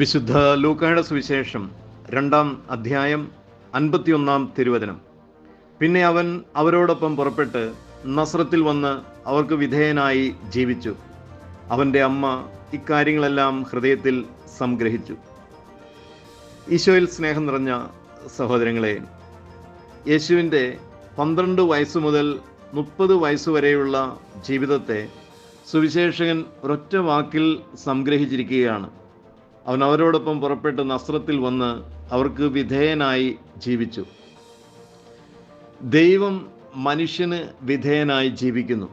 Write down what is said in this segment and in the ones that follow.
വിശുദ്ധ ലൂക്കായുടെ സുവിശേഷം രണ്ടാം അധ്യായം അൻപത്തിയൊന്നാം തിരുവചനം പിന്നെ അവൻ അവരോടൊപ്പം പുറപ്പെട്ട് നസ്രത്തിൽ വന്ന് അവർക്ക് വിധേയനായി ജീവിച്ചു അവൻ്റെ അമ്മ ഇക്കാര്യങ്ങളെല്ലാം ഹൃദയത്തിൽ സംഗ്രഹിച്ചു ഈശോയിൽ സ്നേഹം നിറഞ്ഞ സഹോദരങ്ങളെ യേശുവിൻ്റെ പന്ത്രണ്ട് വയസ്സ് മുതൽ മുപ്പത് വയസ്സ് വരെയുള്ള ജീവിതത്തെ സുവിശേഷകൻ ഒരൊറ്റ വാക്കിൽ സംഗ്രഹിച്ചിരിക്കുകയാണ് അവൻ അവരോടൊപ്പം പുറപ്പെട്ട് നസ്രത്തിൽ വന്ന് അവർക്ക് വിധേയനായി ജീവിച്ചു ദൈവം മനുഷ്യന് വിധേയനായി ജീവിക്കുന്നു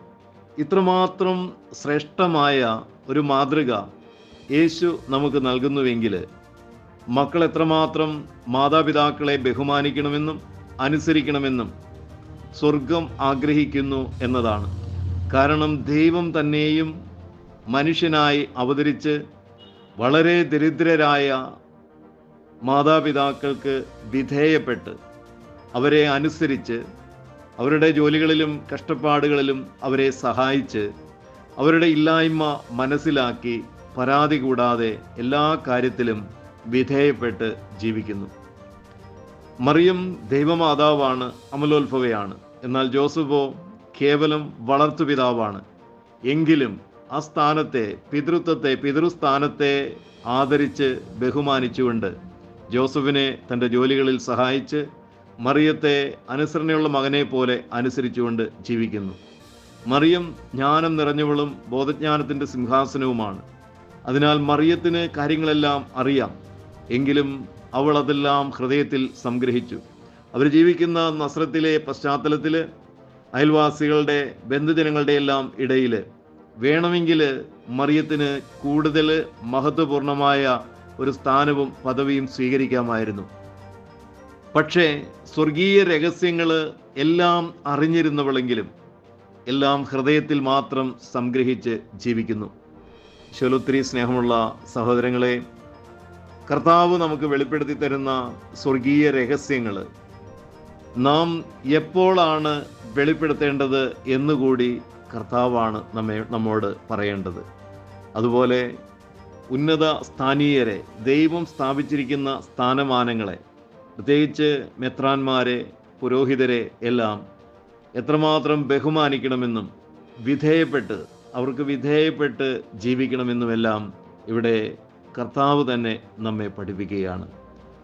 ഇത്രമാത്രം ശ്രേഷ്ഠമായ ഒരു മാതൃക യേശു നമുക്ക് നൽകുന്നുവെങ്കിൽ മക്കൾ എത്രമാത്രം മാതാപിതാക്കളെ ബഹുമാനിക്കണമെന്നും അനുസരിക്കണമെന്നും സ്വർഗം ആഗ്രഹിക്കുന്നു എന്നതാണ് കാരണം ദൈവം തന്നെയും മനുഷ്യനായി അവതരിച്ച് വളരെ ദരിദ്രരായ മാതാപിതാക്കൾക്ക് വിധേയപ്പെട്ട് അവരെ അനുസരിച്ച് അവരുടെ ജോലികളിലും കഷ്ടപ്പാടുകളിലും അവരെ സഹായിച്ച് അവരുടെ ഇല്ലായ്മ മനസ്സിലാക്കി പരാതി കൂടാതെ എല്ലാ കാര്യത്തിലും വിധേയപ്പെട്ട് ജീവിക്കുന്നു മറിയം ദൈവമാതാവാണ് അമലോത്ഭവയാണ് എന്നാൽ ജോസഫോ കേവലം വളർത്തുപിതാവാണ് എങ്കിലും ആ സ്ഥാനത്തെ പിതൃത്വത്തെ പിതൃസ്ഥാനത്തെ ആദരിച്ച് ബഹുമാനിച്ചുകൊണ്ട് ജോസഫിനെ തൻ്റെ ജോലികളിൽ സഹായിച്ച് മറിയത്തെ അനുസരണയുള്ള മകനെ പോലെ അനുസരിച്ചുകൊണ്ട് ജീവിക്കുന്നു മറിയം ജ്ഞാനം നിറഞ്ഞവളും ബോധജ്ഞാനത്തിൻ്റെ സിംഹാസനവുമാണ് അതിനാൽ മറിയത്തിന് കാര്യങ്ങളെല്ലാം അറിയാം എങ്കിലും അവൾ അതെല്ലാം ഹൃദയത്തിൽ സംഗ്രഹിച്ചു അവർ ജീവിക്കുന്ന നസ്രത്തിലെ പശ്ചാത്തലത്തിൽ അയൽവാസികളുടെ ബന്ധുജനങ്ങളുടെ എല്ലാം ഇടയിൽ വേണമെങ്കിൽ മറിയത്തിന് കൂടുതൽ മഹത്വപൂർണമായ ഒരു സ്ഥാനവും പദവിയും സ്വീകരിക്കാമായിരുന്നു പക്ഷേ സ്വർഗീയ രഹസ്യങ്ങൾ എല്ലാം അറിഞ്ഞിരുന്നവളെങ്കിലും എല്ലാം ഹൃദയത്തിൽ മാത്രം സംഗ്രഹിച്ച് ജീവിക്കുന്നു ശലോത്രി സ്നേഹമുള്ള സഹോദരങ്ങളെ കർത്താവ് നമുക്ക് വെളിപ്പെടുത്തി തരുന്ന സ്വർഗീയ രഹസ്യങ്ങൾ നാം എപ്പോഴാണ് വെളിപ്പെടുത്തേണ്ടത് എന്നുകൂടി കർത്താവാണ് നമ്മെ നമ്മോട് പറയേണ്ടത് അതുപോലെ ഉന്നത സ്ഥാനീയരെ ദൈവം സ്ഥാപിച്ചിരിക്കുന്ന സ്ഥാനമാനങ്ങളെ പ്രത്യേകിച്ച് മെത്രാന്മാരെ പുരോഹിതരെ എല്ലാം എത്രമാത്രം ബഹുമാനിക്കണമെന്നും വിധേയപ്പെട്ട് അവർക്ക് വിധേയപ്പെട്ട് ജീവിക്കണമെന്നുമെല്ലാം ഇവിടെ കർത്താവ് തന്നെ നമ്മെ പഠിപ്പിക്കുകയാണ്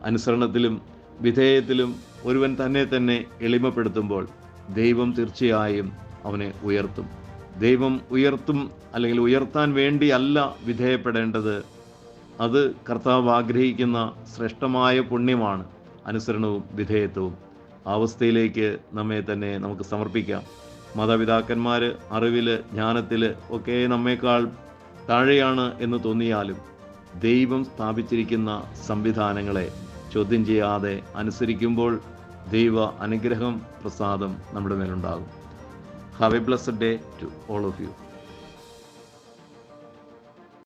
അനുസരണത്തിലും വിധേയത്തിലും ഒരുവൻ തന്നെ തന്നെ എളിമപ്പെടുത്തുമ്പോൾ ദൈവം തീർച്ചയായും അവനെ ഉയർത്തും ദൈവം ഉയർത്തും അല്ലെങ്കിൽ ഉയർത്താൻ വേണ്ടി അല്ല വിധേയപ്പെടേണ്ടത് അത് കർത്താവ് ആഗ്രഹിക്കുന്ന ശ്രേഷ്ഠമായ പുണ്യമാണ് അനുസരണവും വിധേയത്വവും ആ അവസ്ഥയിലേക്ക് നമ്മെ തന്നെ നമുക്ക് സമർപ്പിക്കാം മാതാപിതാക്കന്മാർ അറിവിൽ ജ്ഞാനത്തിൽ ഒക്കെ നമ്മേക്കാൾ താഴെയാണ് എന്ന് തോന്നിയാലും ദൈവം സ്ഥാപിച്ചിരിക്കുന്ന സംവിധാനങ്ങളെ ചോദ്യം ചെയ്യാതെ അനുസരിക്കുമ്പോൾ ദൈവ അനുഗ്രഹം പ്രസാദം നമ്മുടെ മേലുണ്ടാകും Have a blessed day to all of you.